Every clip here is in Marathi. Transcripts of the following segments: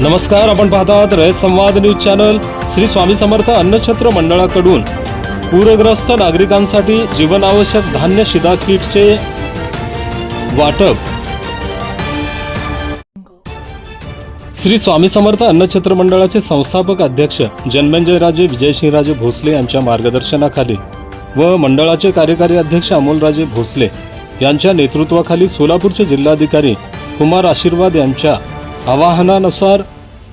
नमस्कार आपण पाहत आहात रयत संवाद न्यूज चॅनल. श्री स्वामी समर्थ अन्नछत्र मंडळाकडून. पूरग्रस्त नागरिकांसाठी जीवनावश्यक धान्य शिधा किटचे वाटप. श्री स्वामी समर्थ अन्नछत्र मंडळाचे संस्थापक अध्यक्ष जन्मंजयराजे विजयसिंहराजे भोसले यांच्या मार्गदर्शनाखाली व मंडळाचे कार्यकारी अध्यक्ष अमोलराजे भोसले यांच्या नेतृत्वाखाली सोलापूरचे जिल्हाधिकारी कुमार आशीर्वाद यांच्या आवाहनानुसार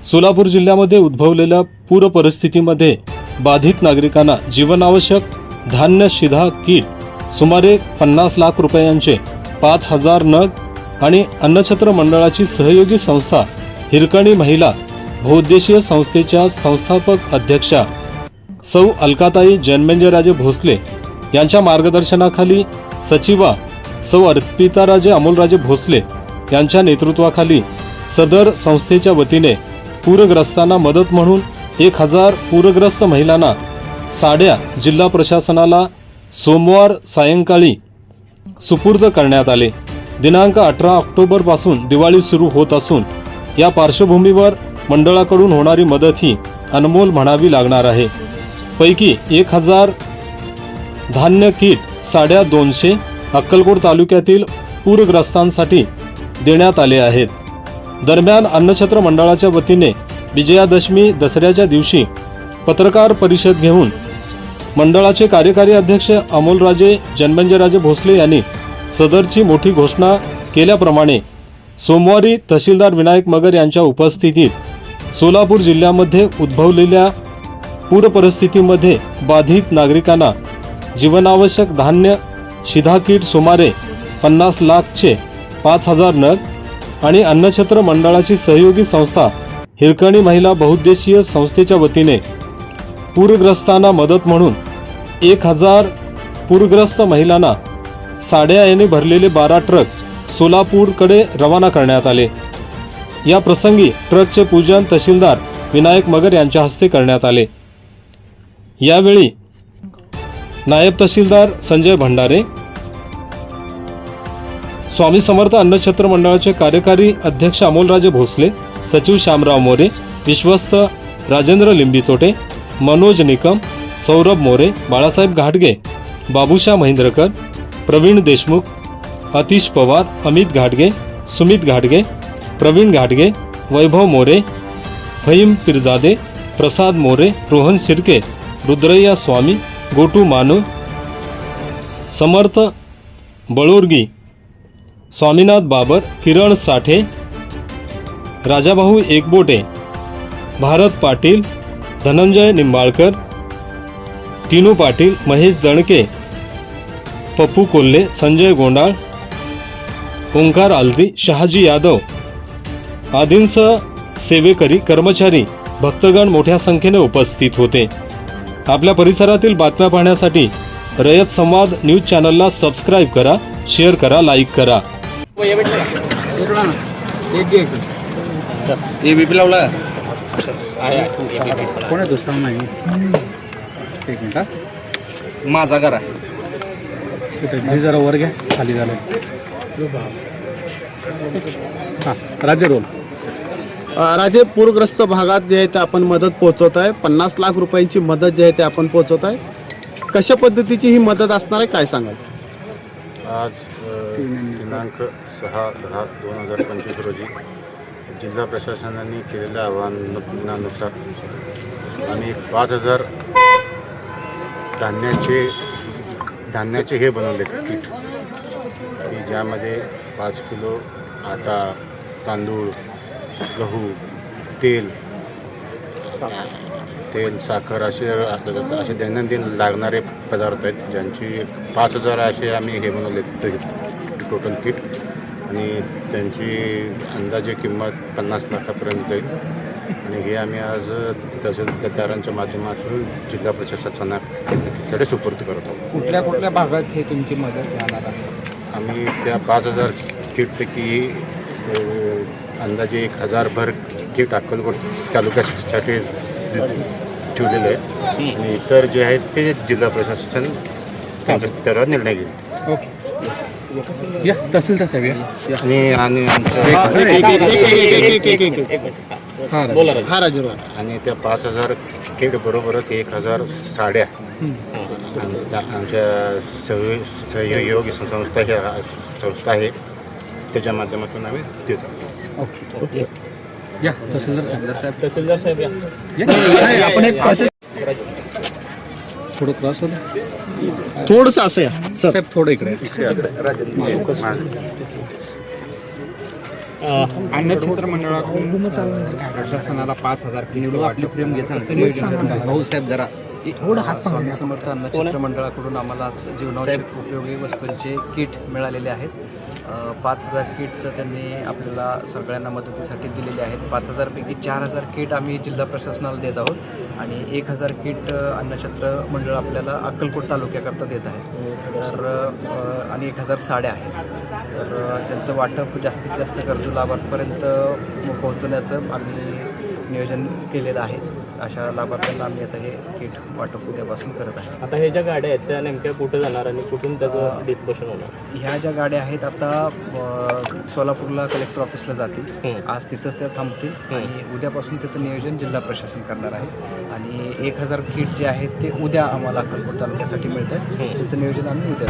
सोलापूर जिल्ह्यामध्ये उद्भवलेल्या पूर परिस्थितीमध्ये बाधित नागरिकांना जीवनावश्यक धान्य शिधा किट सुमारे पन्नास लाख रुपयांचे पाच हजार नग आणि अन्नछत्र मंडळाची सहयोगी संस्था हिरकणी महिला बहुद्देशीय संस्थेच्या संस्थापक अध्यक्षा सौ अलकाताई जन्मेंजयराजे भोसले यांच्या मार्गदर्शनाखाली सचिवा सौ अर्पिताराजे अमोलराजे भोसले यांच्या नेतृत्वाखाली सदर संस्थेच्या वतीने पूरग्रस्तांना मदत म्हणून एक हजार पूरग्रस्त महिलांना साड्या जिल्हा प्रशासनाला सोमवार सायंकाळी सुपूर्द करण्यात आले. दिनांक अठरा ऑक्टोबरपासून दिवाळी सुरू होत असून या पार्श्वभूमीवर मंडळाकडून होणारी मदत ही अनमोल म्हणावी लागणार आहे. पैकी एक हजार धान्य किट साड्या दोनशे अक्कलकोट तालुक्यातील पूरग्रस्तांसाठी देण्यात आले आहेत. दरम्यान अन्नछत्र मंडळाच्या वतीने विजयादशमी दसऱ्याच्या दिवशी पत्रकार परिषद घेऊन मंडळाचे कार्यकारी अध्यक्ष अमोलराजे जन्मंजयराजे भोसले यांनी सदरची मोठी घोषणा केल्याप्रमाणे सोमवारी तहसीलदार विनायक मगर यांच्या उपस्थितीत सोलापूर जिल्ह्यामध्ये उद्भवलेल्या पूरपरिस्थितीमध्ये बाधित नागरिकांना जीवनावश्यक धान्य शिधाकीट सुमारे पन्नास लाखचे पाच हजार नग आणि अन्नछत्र मंडळाची सहयोगी संस्था हिरकणी महिला बहुउद्देशीय संस्थेच्या वतीने पूरग्रस्तांना मदत म्हणून एक हजार पूरग्रस्त महिलांना साड्या याने भरलेले बारा ट्रक सोलापूरकडे रवाना करण्यात आले. या प्रसंगी ट्रकचे पूजन तहसीलदार विनायक मगर यांच्या हस्ते करण्यात आले. यावेळी नायब तहसीलदार संजय भंडारे स्वामी समर्थ अन्नछत्र मंडळाचे कार्यकारी अध्यक्ष अमोलराजे भोसले सचिव श्यामराव मोरे विश्वस्त राजेंद्र लिंबितोटे मनोज निकम सौरभ मोरे बाळासाहेब घाटगे बाबुशा महेंद्रकर प्रवीण देशमुख अतिश पवार अमित घाटगे सुमित घाटगे प्रवीण घाटगे वैभव मोरे फहीम पिरजादे प्रसाद मोरे रोहन शिर्के रुद्रय्या स्वामी गोटू मानू समर्थ बळोरगी स्वामीनाथ बाबर किरण साठे राजाभाऊ एकबोटे भारत पाटील धनंजय निंबाळकर टिनू पाटील महेश दणके पप्पू कोल्हे संजय गोंडाळ ओंकार आलदी शहाजी यादव आदींसह सेवेकरी कर्मचारी भक्तगण मोठ्या संख्येने उपस्थित होते. आपल्या परिसरातील बातम्या पाहण्यासाठी रयत संवाद न्यूज चॅनलला सबस्क्राईब करा शेअर करा लाईक करा. हे बीपी लावला कोण आहे दुसरा नाही. एक मिनिट हा. माझा करा कुठे जी जरा वर घ्या. खाली झालं. हां राज्य रोल. अ, राजे पूरग्रस्त भागात जे आहे ते आपण मदत पोहोचवत आहे. पन्नास लाख रुपयांची मदत जी आहे ते आपण पोहोचवत आहे. कशा पद्धतीची ही मदत असणार आहे काय सांगाल? आज दिनांक सहा दहा दोन हजार पंचवीस रोजी जिल्हा प्रशासनाने केलेल्या आवाहनानुसार आम्ही पाच हजार धान्याचे धान्याचे हे बनवले किट की ज्यामध्ये पाच किलो आटा तांदूळ गहू तेल तेल साखर असे असे दैनंदिन लागणारे पदार्थ आहेत ज्यांची पाच हजार असे आम्ही हे बनवले टोटल किट आणि त्यांची अंदाजे किंमत पन्नास लाखापर्यंत जाईल. आणि हे आम्ही आज तहसीलदारांच्या माध्यमातून जिल्हा प्रशासनाकडे सुपूर्द करत आहोत. कुठल्या कुठल्या भागात हे तुमची मदत जाणार आहे? आम्ही त्या पाच हजार किटपैकी अंदाजे एक हजारभर किट अक्कलकोट तालुक्यासाठी ठेवलेले आहे आणि इतर जे आहेत ते जिल्हा प्रशासन त्यावर निर्णय घेईल ओके या तहसीलदार साहेब या आणि आणि आमच्या एक- एक- एक- एक- एक- एक- एक- एक. हा राजे. हा आणि त्या पाच हजार किट बरोबरच एक हजार साड्या आणि त्या आमच्या सहयो सहयोगी संस्था ही संस्था आहे त्याच्या माध्यमातून आम्ही देतो ओके या तहसीलदार साहेब तहसीलदार साहेब या नाही, आपण एक प्रोसेस थोडं क्रॉस होतं? थोडस असं या. सर साहेब थोडं इकडे. अन्नछत्र मंडळाकडून प्रशासनाला पाच हजार किलो आपली प्रेम घे भाऊसाहेब जरा स्वामी समर्थ अन्न मंडळाकडून आम्हाला आज जीवनावश्यक उपयोगी वस्तूंचे किट मिळालेले आहेत. पाच हजार किटचं त्यांनी आपल्याला सगळ्यांना मदतीसाठी दिलेले आहेत. पाच हजारपैकी चार हजार किट आम्ही जिल्हा प्रशासनाला देत आहोत आणि एक हजार किट अन्नछत्र मंडळ आपल्याला अक्कलकोट तालुक्याकरता देत आहे. तर आणि एक हजार साड्या आहेत. तर त्यांचं वाटप जास्तीत जास्त गरजू लाभार्थीपर्यंत पोहोचवण्याचं आम्ही नियोजन केलेलं आहे. अशा लाभार्थ्यांना आम्ही आता हे किट वाटप उद्यापासून करत आहे. आता हे ज्या गाड्या आहेत त्या नेमक्या कुठे जाणार आणि कुठून त्याचं डिस्पोशन होणार? ह्या ज्या गाड्या आहेत आता अ, सोलापूरला कलेक्टर ऑफिसला जातील. आज तिथंच त्या थांबतील आणि उद्यापासून त्याचं नियोजन जिल्हा प्रशासन करणार आहे. आणि एक हजार किट जे आहेत ते उद्या आम्हाला अक्कलकोट तालुक्यासाठी मिळतं त्याचं नियोजन आम्ही उद्या.